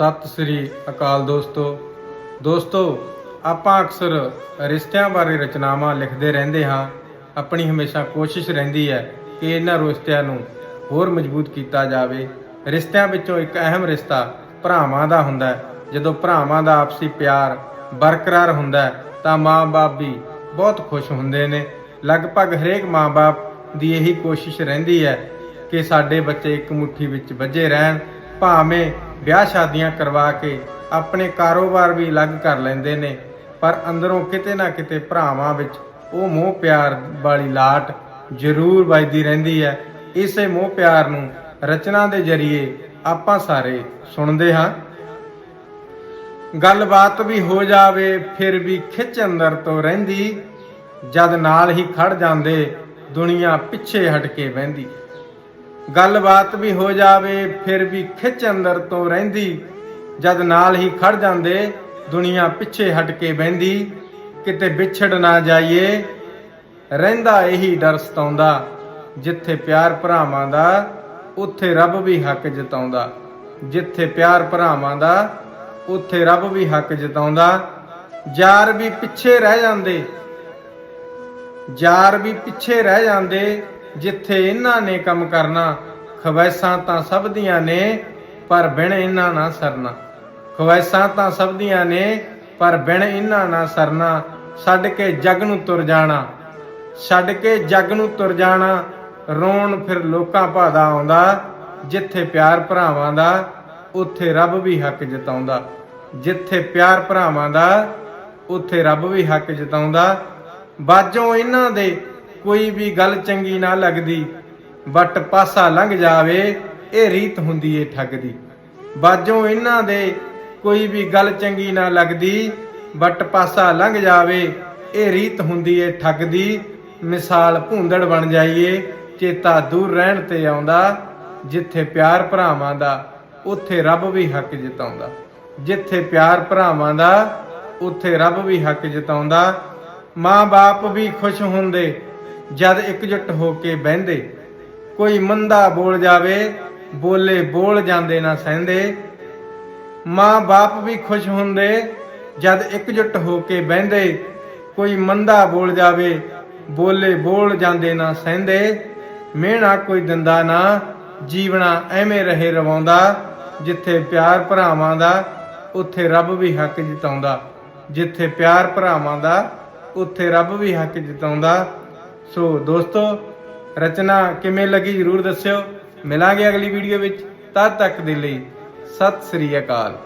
ਸਤਿ ਸ੍ਰੀ ਅਕਾਲ ਦੋਸਤੋ। ਦੋਸਤੋ, ਆਪਾਂ ਅਕਸਰ ਰਿਸ਼ਤਿਆਂ ਬਾਰੇ ਰਚਨਾਵਾਂ ਲਿਖਦੇ ਰਹਿੰਦੇ ਹਾਂ। ਆਪਣੀ ਹਮੇਸ਼ਾ ਕੋਸ਼ਿਸ਼ ਰਹਿੰਦੀ ਹੈ ਕਿ ਇਹਨਾਂ ਰਿਸ਼ਤਿਆਂ ਨੂੰ ਹੋਰ ਮਜ਼ਬੂਤ ਕੀਤਾ ਜਾਵੇ। ਰਿਸ਼ਤਿਆਂ ਵਿੱਚੋਂ ਇੱਕ ਅਹਿਮ ਰਿਸ਼ਤਾ ਭਰਾਵਾਂ ਦਾ ਹੁੰਦਾ ਹੈ। ਜਦੋਂ ਭਰਾਵਾਂ ਦਾ ਆਪਸੀ ਪਿਆਰ ਬਰਕਰਾਰ ਹੁੰਦਾ ਹੈ, ਤਾਂ ਮਾਂ-ਬਾਪ ਵੀ ਬਹੁਤ ਖੁਸ਼ ਹੁੰਦੇ ਨੇ। ਲਗਭਗ ਹਰੇਕ ਮਾਂ-ਬਾਪ ਦੀ ਇਹੀ ਕੋਸ਼ਿਸ਼ ਰਹਿੰਦੀ ਹੈ ਕਿ ਸਾਡੇ ਬੱਚੇ ਇੱਕ ਮੁਠੀ ਵਿੱਚ ਵੱਜੇ ਰਹਿਣ, ਭਾਵੇਂ ਵਿਆਹ ਸ਼ਾਦੀਆਂ ਕਰਵਾ ਕੇ ਆਪਣੇ ਕਾਰੋਬਾਰ ਵੀ ਅਲੱਗ ਕਰ ਲੈਂਦੇ ਨੇ, ਪਰ ਅੰਦਰੋਂ ਕਿਤੇ ਨਾ ਕਿਤੇ ਭਰਾਵਾਂ ਵਿੱਚ ਉਹ ਮੋਹ ਪਿਆਰ ਵਾਲੀ ਲਾਟ ਜ਼ਰੂਰ ਵੱਜਦੀ ਰਹਿੰਦੀ ਹੈ। ਇਸੇ ਮੋਹ ਪਿਆਰ ਨੂੰ ਰਚਨਾ ਦੇ ਜ਼ਰੀਏ ਆਪਾਂ ਸਾਰੇ ਸੁਣਦੇ ਹਾਂ। ਗੱਲਬਾਤ ਵੀ ਹੋ ਜਾਵੇ, ਫਿਰ ਵੀ ਖਿੱਚ ਅੰਦਰ ਤੋਂ ਰਹਿੰਦੀ, ਜਦ ਨਾਲ ਹੀ ਖੜ ਜਾਂਦੇ, ਦੁਨੀਆ ਪਿੱਛੇ ਹਟ ਕੇ ਬਹਿੰਦੀ। ਗੱਲਬਾਤ ਵੀ ਹੋ ਜਾਵੇ, ਫਿਰ ਵੀ ਖਿੱਚ ਅੰਦਰ ਤੋਂ ਰਹਿੰਦੀ। ਜਦ ਨਾਲ ਹੀ ਖੜ ਜਾਂਦੇ, ਦੁਨੀਆ ਪਿੱਛੇ ਹਟ ਕੇ ਬਹਿੰਦੀ। ਕਿਤੇ ਵਿਛੜ ਨਾ ਜਾਈਏ, ਰਹਿੰਦਾ ਇਹੀ ਡਰ ਸਤਾਉਂਦਾ। ਜਿੱਥੇ ਪਿਆਰ ਭਰਾਵਾਂ ਦਾ, ਉੱਥੇ ਰੱਬ ਵੀ ਹੱਕ ਜਤਾਉਂਦਾ। ਜਿੱਥੇ ਪਿਆਰ ਭਰਾਵਾਂ ਦਾ, ਉੱਥੇ ਰੱਬ ਵੀ ਹੱਕ ਜਤਾਉਂਦਾ। ਯਾਰ ਵੀ ਪਿੱਛੇ ਰਹਿ ਜਾਂਦੇ, ਯਾਰ ਵੀ ਪਿੱਛੇ ਰਹਿ ਜਾਂਦੇ। ਜਿੱਥੇ ਇਹਨਾਂ ਨੇ ਕੰਮ ਕਰਨਾ, ਖਵੈਸਾਂ ਤਾਂ ਸਭ ਦੀਆਂ ਨੇ, ਪਰ ਬਿਨ ਇਹਨਾਂ ਨਾ ਸਰਨਾ। ਖਵੈਸਾਂ ਤਾਂ ਸਭ ਦੀਆਂ ਨੇ, ਪਰ ਬਿਨ ਇਹਨਾਂ ਨਾ ਸਰਨਾ। ਛੱਡ ਕੇ ਜਗ ਨੂੰ ਤੁਰ ਜਾਣਾ, ਛੱਡ ਕੇ ਜਗ ਨੂੰ ਤੁਰ ਜਾਣਾ, ਰੋਣ ਫਿਰ ਲੋਕਾਂ ਭਾਦਾ ਆਉਂਦਾ, ਜਿੱਥੇ ਪਿਆਰ ਭਰਾਵਾਂ ਦਾ, ਉੱਥੇ ਰੱਬ ਵੀ ਹੱਕ ਜਤਾਉਂਦਾ। ਜਿੱਥੇ ਪਿਆਰ ਭਰਾਵਾਂ ਦਾ, ਉੱਥੇ ਰੱਬ ਵੀ ਹੱਕ ਜਤਾਉਂਦਾ। ਬਾਜੋਂ ਇਹਨਾਂ ਦੇ ਕੋਈ ਵੀ ਗੱਲ ਚੰਗੀ ਨਾ ਲੱਗਦੀ। ਬਟ ਪਾਸਾ ਲੰਘ ਜਾਵੇ, ਇਹ ਰੀਤ ਹੁੰਦੀ ਏ ਠੱਗ ਦੀ ਬਾਜੋਂ ਇਹਨਾਂ ਦੇ ਕੋਈ ਵੀ ਗੱਲ ਚੰਗੀ ਨਾ ਲੱਗਦੀ ਬਟ ਪਾਸਾ ਲੰਘ ਜਾਵੇ, ਇਹ ਰੀਤ ਹੁੰਦੀ ਏ ਠੱਗ ਦੀ ਮਿਸਾਲ ਭੁੰਦੜ ਬਣ ਜਾਈਏ, ਚੇਤਾ ਦੂਰ ਰਹਿਣ ਤੇ ਆਉਂਦਾ। ਜਿੱਥੇ ਪਿਆਰ ਭਰਾਵਾਂ ਦਾ, ਉੱਥੇ ਰੱਬ ਵੀ ਹੱਕ ਜਤਾਉਂਦਾ। ਜਿੱਥੇ ਪਿਆਰ ਭਰਾਵਾਂ ਦਾ, ਉੱਥੇ ਰੱਬ ਵੀ ਹੱਕ ਜਤਾਉਂਦਾ। ਮਾਂ-ਬਾਪ ਵੀ ਖੁਸ਼ ਹੁੰਦੇ ਜਦ ਇਕਜੁੱਟ ਹੋ ਕੇ ਬਹਿੰਦੇ, ਕੋਈ ਮੰਦਾ ਬੋਲ ਜਾਵੇ, ਬੋਲੇ ਬੋਲ ਜਾਂਦੇ ਨਾ ਸਹਿੰਦੇ। ਮਾਂ-ਬਾਪ ਵੀ ਖੁਸ਼ ਹੁੰਦੇ, ਜਦ ਇਕਜੁੱਟ ਹੋ ਕੇ ਬਹਿੰਦੇ, ਕੋਈ ਮੰਦਾ ਬੋਲ ਜਾਵੇ, ਬੋਲੇ ਬੋਲ ਜਾਂਦੇ ਨਾ ਸਹਿੰਦੇ। ਮਿਹਣਾ ਕੋਈ ਦਿੰਦਾ ਨਾ, ਜੀਵਣਾ ਐਵੇਂ ਰਹੇ ਰਵਾਉਂਦਾ, ਜਿੱਥੇ ਪਿਆਰ ਭਰਾਵਾਂ ਦਾ, ਉੱਥੇ ਰੱਬ ਵੀ ਹੱਕ ਜਿਤਾਉਂਦਾ। ਜਿੱਥੇ ਪਿਆਰ ਭਰਾਵਾਂ ਦਾ, ਉੱਥੇ ਰੱਬ ਵੀ ਹੱਕ ਜਿਤਾਉਂਦਾ। ਸੋ ਦੋਸਤੋ, ਰਚਨਾ ਕਿਵੇਂ ਲੱਗੀ ਜਰੂਰ ਦੱਸਿਓ। ਮਿਲਾਂਗੇ ਅਗਲੀ ਵੀਡੀਓ ਵਿੱਚ। ਤਦ ਤੱਕ ਦੇ ਲਈ ਸਤਿ ਸ੍ਰੀ ਅਕਾਲ।